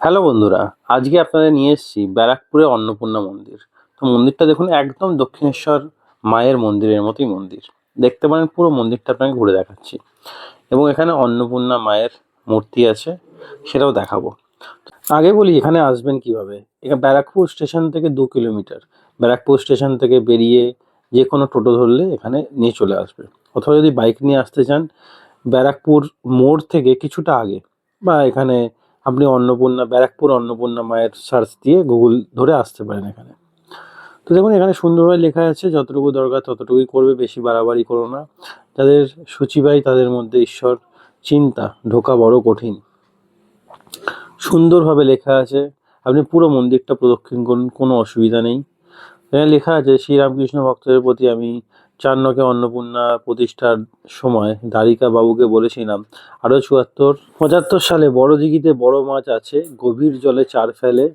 Hello বন্ধুরা, আজকে আপনাদের নিয়ে এসেছি ব্যারাকপুরে অন্নপূর্ণা মন্দির। তো মন্দিরটা দেখুন, একদম দক্ষিণেশ্বর মায়ের মন্দিরের মতোই মন্দির। দেখতে পারেন পুরো মন্দিরটা আপনাকে ঘুরে দেখাচ্ছি। এবং এখানে অন্নপূর্ণা মায়ের মূর্তি আছে, সেটাও দেখাবো। আগে বলি, এখানে আসবেন কীভাবে? এখানে ব্যারাকপুর স্টেশন থেকে দু কিলোমিটার। ব্যারাকপুর স্টেশন থেকে বেরিয়ে যে কোনো টোটো ধরলে এখানে নিয়ে চলে আসবে। অথবা যদি বাইক নিয়ে আসতে চান, ব্যারাকপুর মোড় থেকে কিছুটা আগে বা এখানে আপনি অন্নপূর্ণা, ব্যারাকপুর অন্নপূর্ণা মায়ের সার্চ দিয়ে গুগল ধরে আসতে পারেন এখানে। তো দেখুন, এখানে সুন্দরভাবে লেখা আছে, যতটুকু দরকার ততটুকুই করবে, বেশি বাড়াবাড়ি করো না। যাদের সূচিবাই তাদের মধ্যে ঈশ্বর, চিন্তা ঢোকা বড় কঠিন। সুন্দরভাবে লেখা আছে, আপনি পুরো মন্দিরটা প্রদক্ষিণ করুন, কোনো অসুবিধা নেই। এখানে লেখা আছে, শ্রীরামকৃষ্ণ ভক্তদের প্রতি আমি চার নকে অন্নপূর্ণা প্রতিষ্ঠার সময় দ্বারিকা বাবুকে বলেছিলাম আরও চুয়াত্তর, পঁচাত্তর সালে বড় দিঘিতে বড় মাছ আছে, গভীর জলে চার ফেলে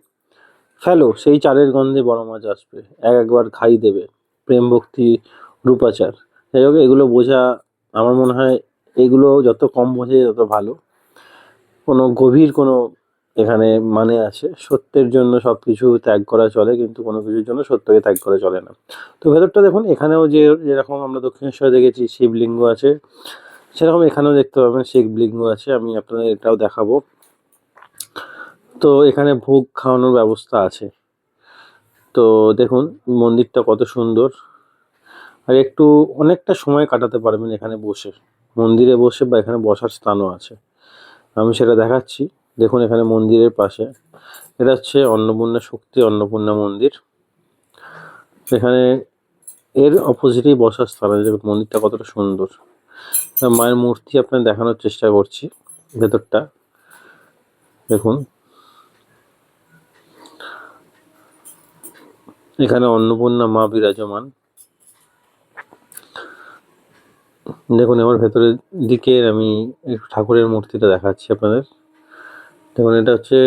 ফেলো, সেই চারের গন্ধে বড় মাছ আসবে, এক একবার খাই দেবে। প্রেম ভক্তি রূপাচার। যাই হোক, এগুলো বোঝা আমার মনে হয় এগুলো যত কম বোঝে তত ভালো। কোনো গভীর কোনো এখানে মানে আছে, সত্যের জন্য সব কিছু ত্যাগ করা চলে, কিন্তু কোনো কিছুর জন্য সত্যকে ত্যাগ করা চলে না। তো ভেতরটা দেখুন, এখানেও যে যেরকম আমরা দক্ষিণেশ্বরে দেখেছি শিবলিঙ্গ আছে, সেরকম এখানেও দেখতে পাবেন শিবলিঙ্গ আছে, আমি আপনাদের এটাও দেখাবো। তো এখানে ভোগ খাওয়ানোর ব্যবস্থা আছে। তো দেখুন, মন্দিরটা কত সুন্দর। আর একটু অনেকটা সময় কাটাতে পারবেন এখানে বসে। মন্দিরে বসে বা এখানে বসার স্থানও আছে। আমি সেটা দেখাচ্ছি। দেখুন এখানে মন্দিরের পাশে। এটা হচ্ছে অন্নপূর্ণা শক্তি, অন্নপূর্ণা মন্দির। এখানে এর অপোজিটেই বসার স্থান আছে। মন্দিরটা কতটা সুন্দর। মায়ের মূর্তি আপনার দেখানোর চেষ্টা করছি ভেতরটা। দেখুন। এখানে অন্নপূর্ণা মা বিরাজমান। দেখুন আমার ভেতরের দিকে আমি ঠাকুরের মূর্তিটা দেখাচ্ছি আপনাদের। দেখুন এটা হচ্ছে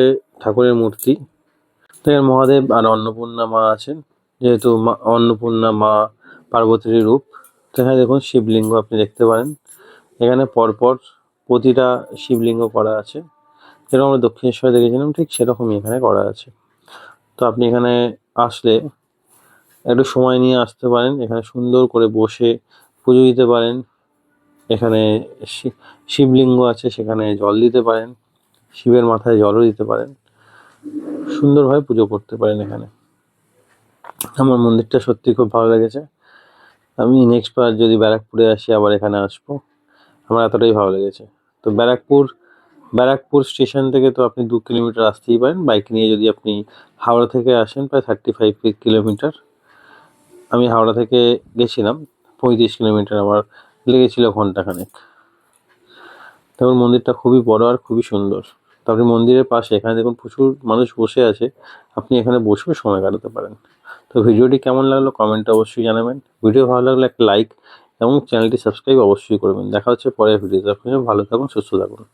ঠাকুরের মূর্তি। দেখেন মহাদেব আর অন্নপূর্ণা মা আছেন, যেহেতু মা, অন্নপূর্ণা মা পার্বতীর রূপ। এখানে দেখুন শিবলিঙ্গ আপনি দেখতে পারেন। এখানে পরপর প্রতিটা শিবলিঙ্গ করা আছে। যেরকম আমরা দক্ষিণেশ্বরে দেখেছিলাম, ঠিক সেরকমই এখানে করা আছে। তো আপনি এখানে আসলে একটু সময় নিয়ে আসতে পারেন, এখানে সুন্দর করে বসে পুজো দিতে পারেন। এখানে শিবলিঙ্গ আছে, সেখানে জল দিতে পারেন। শিবের মাথায় জলও দিতে পারেন। সুন্দরভাবে পুজো করতে পারেন এখানে। আমার মন্দিরটা সত্যি খুব ভালো লেগেছে। আমি নেক্সট বার যদি ব্যারাকপুরে আসি, আবার এখানে আসব। আমার এতটাই ভালো লেগেছে। তো ব্যারাকপুর ব্যারাকপুর স্টেশন থেকে তো আপনি দু কিলোমিটার আসতেই পারেন। বাইক নিয়ে যদি আপনি হাওড়া থেকে আসেন, প্রায় থার্টি ফাইভ কিলোমিটার। আমি হাওড়া থেকে গেছিলাম, পঁয়ত্রিশ কিলোমিটার আমার লেগেছিল ঘন্টাখানেক। তারপর মন্দিরটা খুবই বড় আর খুবই সুন্দর। তারপরে মন্দিরের পাশে, এখানে দেখুন প্রচুর মানুষ বসে আছে। আপনি এখানে বসেও সময় কাটাতে পারেন। তো ভিডিওটি কেমন লাগল কমেন্টে অবশ্যই জানাবেন। ভিডিও ভালো লাগলে একটা লাইক এবং চ্যানেলটি সাবস্ক্রাইব অবশ্যই করবেন। দেখা হচ্ছে পরের ভিডিওতে আপনি ভালো থাকুন, সুস্থ থাকুন।